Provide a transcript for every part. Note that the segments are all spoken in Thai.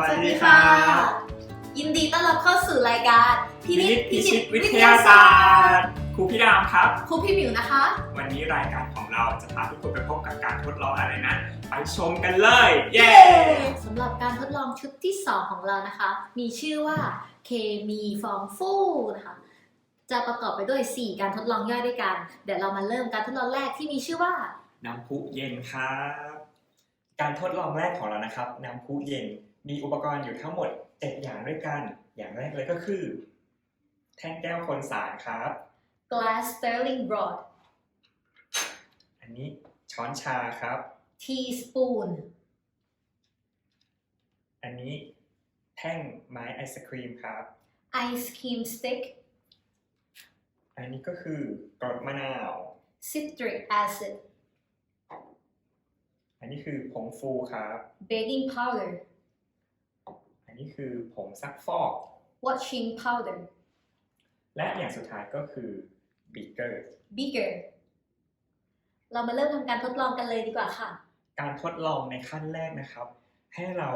วัสดีค่ะ ยินดีต้อนรับเข้าสู่รายการพิพินินิจจพิชิตวิทยาศาสตร์ครูพี่ดามครับ ครูพี่หมิวนะคะ วันนี้รายการของเราจะพาทุกคนไปพบกับการทดลองอะไรนั้นไปชมกันเลย เย้สำหรับการทดลองชุดที่ 2 ของเรานะคะ มีชื่อว่าเคมีฟองฟูนะคะ จะประกอบไปด้วย 4 การทดลองย่อยด้วยกัน เดี๋ยวเรามาเริ่มการทดลองแรกที่มีชื่อว่าน้ำพุเย็นครับ การทดลองแรกของเรานะครับ น้ำพุเย็น มีอุปกรณ์อยู่ทั้งหมด 7 อย่างด้วยกัน อย่างแรกเลยก็คือ แท่งแก้วคนสารครับ glass stirring rod อันนี้ช้อนชาครับ teaspoon อันนี้แท่งไม้ไอศครีมครับ ice cream stick อันนี้ก็คือกรดมะนาว citric acid อันนี้คือผงฟูครับ baking powder อั นนี้คือผงซักฟอก washing powder และอย่างสุดท้ายก็คือบีเกอร์ beaker เรามาเริ่มทำการทดลองกันเลยดีกว่าค่ะ การทดลองในขั้นแรกนะครับ ให้เรา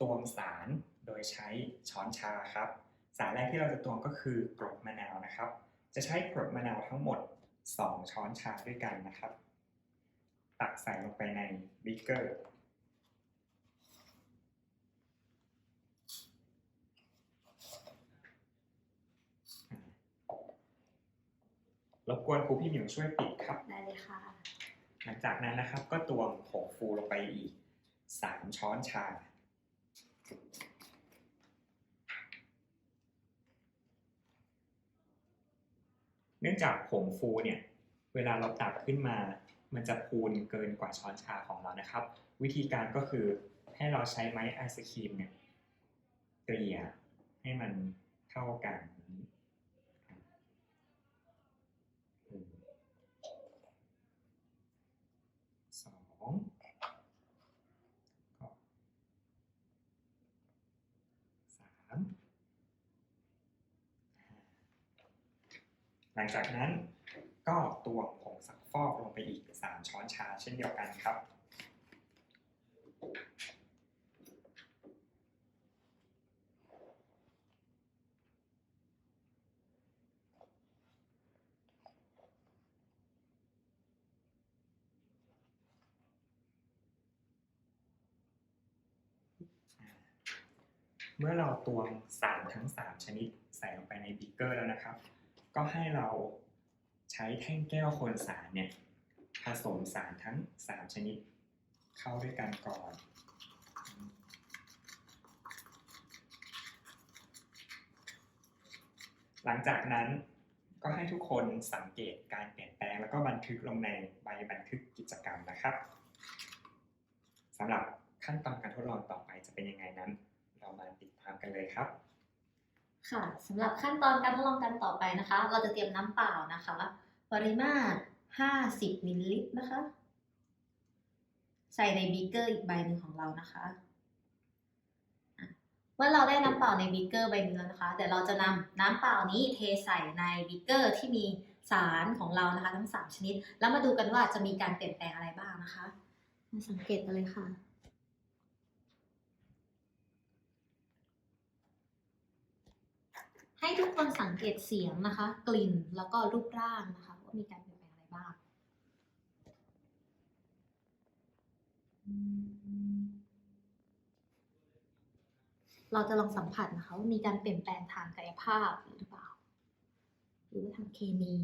ตวงสารโดยใช้ช้อนชาครับ สารแรกที่เราจะตวงก็คือกรดมะนาวนะครับ จะใช้กรดมะนาวทั้งหมด 2 ช้อนชาด้วยกันนะครับ ตักใส่ลงไปในบีเกอร์ รบกวนครูพี่หมิวช่วยปิดครับ ได้เลยค่ะ หลังจากนั้นนะครับก็ตวงผงฟูลงไปอีก3ช้อนชา เนื่องจากผงฟูเนี่ย เวลาเราตักขึ้นมา มันจะพูนเกินกว่าช้อนชาของเรานะครับ วิธีการก็คือให้เราใช้ไม้ไอศครีมเนี่ยเกลี่ยให้มันเท่ากัน องก็สามหลังจากนั้นก็ตวงผงซักฟอกลงไปอีก 3 ช้อนชาเช่นเดียวกันครับ เมื่อเราตวงสารทั้ง 3 ชนิดใส่ลงไปในบีเกอร์แล้วนะครับ ก็ให้เราใช้แท่งแก้วคนสารเนี่ยผสมสารทั้ง 3 ชนิดเข้าด้วยกันก่อน หลังจากนั้นก็ให้ทุกคนสังเกตการเปลี่ยนแปลงแล้วก็บันทึกลงในใบบันทึกกิจกรรมนะครับสำหรับขั้นตอนการทดลองต่อไปจะเป็นยังไงนั้น เรามาติดตามกันเลยครับ ค่ะสำหรับขั้นตอนการทดลองกันต่อไปนะคะ เราจะเตรียมน้ำเปล่านะคะ ปริมาตร 50มิลลิลิตรนะคะ ใส่ในบีเกอร์อีกใบหนึ่งของเรานะคะอะเมื่อเราได้น้ำเปล่าในบีเกอร์ใบนี้แล้วนะคะเดี๋ยวเราจะนำน้ำเปล่านี้เทใส่ในบีเกอร์ที่มีสารของเรานะคะ ทั้ง 3 ชนิด แล้วมาดูกันว่าจะมีการเปลี่ยนแปลงอะไรบ้างนะคะมาสังเกตกันเลยค่ะ ให้ทุกคนสังเกตเสียงนะคะ กลิ่นแล้วก็รูปร่างนะคะว่ามีการเปลี่ยนแปลงอะไรบ้างเราจะลองสัมผัสนะคะว่ามีการเปลี่ยนแปลงทางกายภาพหรือเปล่า หรือว่าทางเคมี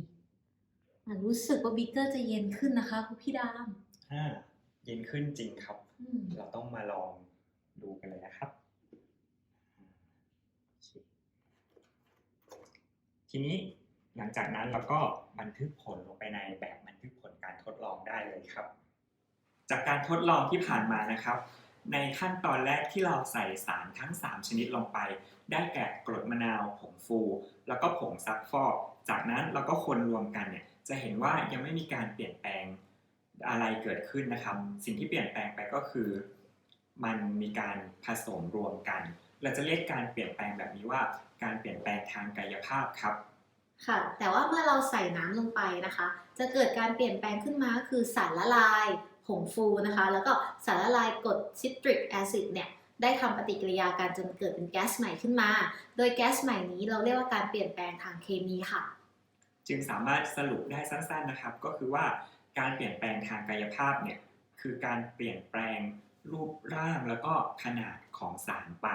อะรู้สึกว่าบิ๊กเกอร์จะเย็นขึ้นนะคะคุณพี่ดามอ่าเย็นขึ้นจริงครับอืมเราต้องมาลองดูกันเลยนะครับโอเค ทีนี้หลังจากนั้นเราก็บันทึกผลลงไปในแบบบันทึกผลการทดลองได้เลยครับ จากการทดลองที่ผ่านมานะครับ ในขั้นตอนแรกที่เราใส่สารทั้ง 3 ชนิดลงไป ได้แก่กรดมะนาวผงฟู แล้วก็ผงซักฟอก จากนั้นเราก็คนรวมกันเนี่ยจะเห็นว่ายังไม่มีการเปลี่ยนแปลงอะไรเกิดขึ้นนะครับ สิ่งที่เปลี่ยนแปลงไปก็คือ มันมีการผสมรวมกัน เราจะเรียกการเปลี่ยนแปลงแบบนี้ว่า การเปลี่ยนแปลงทางกายภาพครับ ค่ะ แต่ว่าเมื่อเราใส่น้ำลงไปนะคะ จะเกิดการเปลี่ยนแปลงขึ้นมาก็คือสารละลายผงฟูนะคะ แล้วก็สารละลายกรดซิตริกแอซิดเนี่ยได้ทำปฏิกิริยากันจนเกิดเป็นแก๊สใหม่ขึ้นมา โดยแก๊สใหม่นี้เราเรียกว่าการเปลี่ยนแปลงทางเคมีค่ะ จึงสามารถสรุปได้สั้นๆนะครับ ก็คือว่าการเปลี่ยนแปลงทางกายภาพเนี่ยคือการเปลี่ยนแปลงรูปร่างแล้วก็ขนาดของสารไป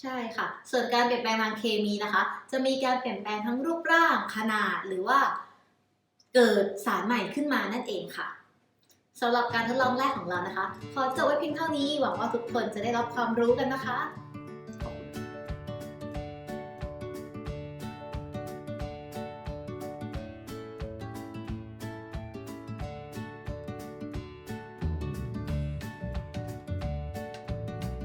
ใช่ค่ะ ส่วนการเปลี่ยนแปลงทางเคมีนะคะ จะมีการเปลี่ยนแปลงทั้งรูปร่างขนาดหรือว่าเกิดสารใหม่ขึ้นมานั่นเองค่ะสำหรับการทดลองแรกของเรานะคะ ขอจบไว้เพียงเท่านี้ หวังว่าทุกคนจะได้รับความรู้กันนะคะ